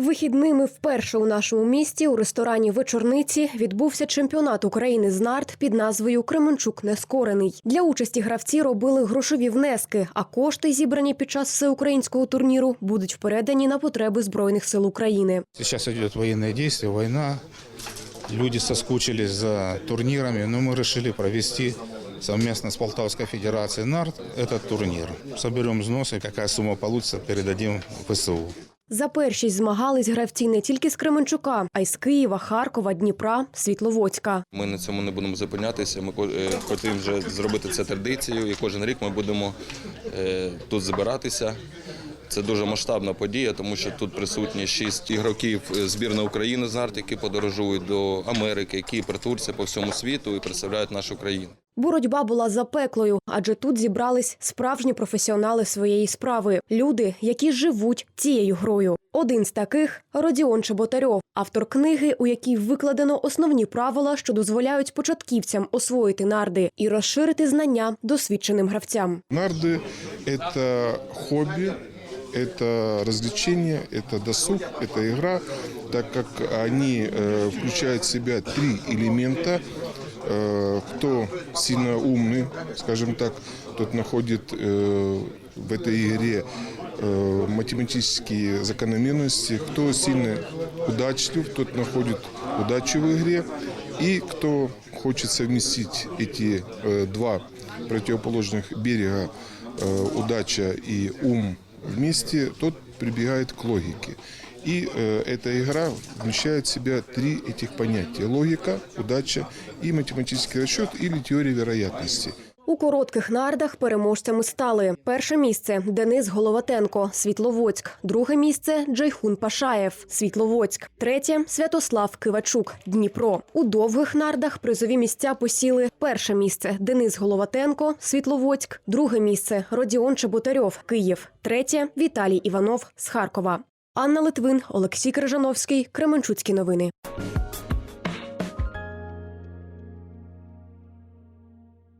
Вихідними вперше у нашому місті у ресторані Вечорниці відбувся чемпіонат України з нарт під назвою Кременчук Нескорений. Для участі гравці робили грошові внески, а кошти, зібрані під час всеукраїнського турніру, будуть передані на потреби збройних сил України. Сейчас идет военное действие, война. Люди соскучились за турнирами, но мы решили провести совместно с Полтавской Федерацией НАРТ этот турнир. Соберем взносы, какая сумма получится, передадим в ВСУ. За першість змагались гравці не тільки з Кременчука, а й з Києва, Харкова, Дніпра, Світловодська. Ми на цьому не будемо зупинятися. Ми е, хочемо вже зробити це традицією, і кожен рік ми будемо е, тут збиратися. Це дуже масштабна подія, тому що тут присутні шість ігроків е, збірної України з нарт, які подорожують до Америки, Кіпр, Турція по всьому світу і представляють нашу країну. Боротьба була запеклою, адже тут зібрались справжні професіонали своєї справи, люди, які живуть цією грою. Один з таких Родіон Чеботарьов, автор книги, у якій викладено основні правила, що дозволяють початківцям освоїти нарди і розширити знання досвідченим гравцям. Нарды – это хобби, это развлечение, это досуг, это игра, так как они э, включают в себя три элемента. Э, кто сильно умный, скажем так, тот находит э, в этой игре математические закономерности. Кто сильно удачлив, тот находит удачу в игре. И кто хочет совместить эти два противоположных берега, удача и ум вместе, тот прибегает к логике. И э, эта игра вмещает в себя три этих понятия. Логика, удача и математический расчет или теория вероятности. У коротких нардах переможцями стали перше місце Денис Головатенко, Світловодськ, друге місце Джайхун Пашаєв, Світловодськ, третє Святослав Кивачук, Дніпро. У довгих нардах призові місця посіли перше місце Денис Головатенко, Світловодськ, друге місце Родіон Чеботарьов, Київ, третє Віталій Іванов з Харкова. Анна Литвин, Олексій Крижановський, Кременчуцькі новини.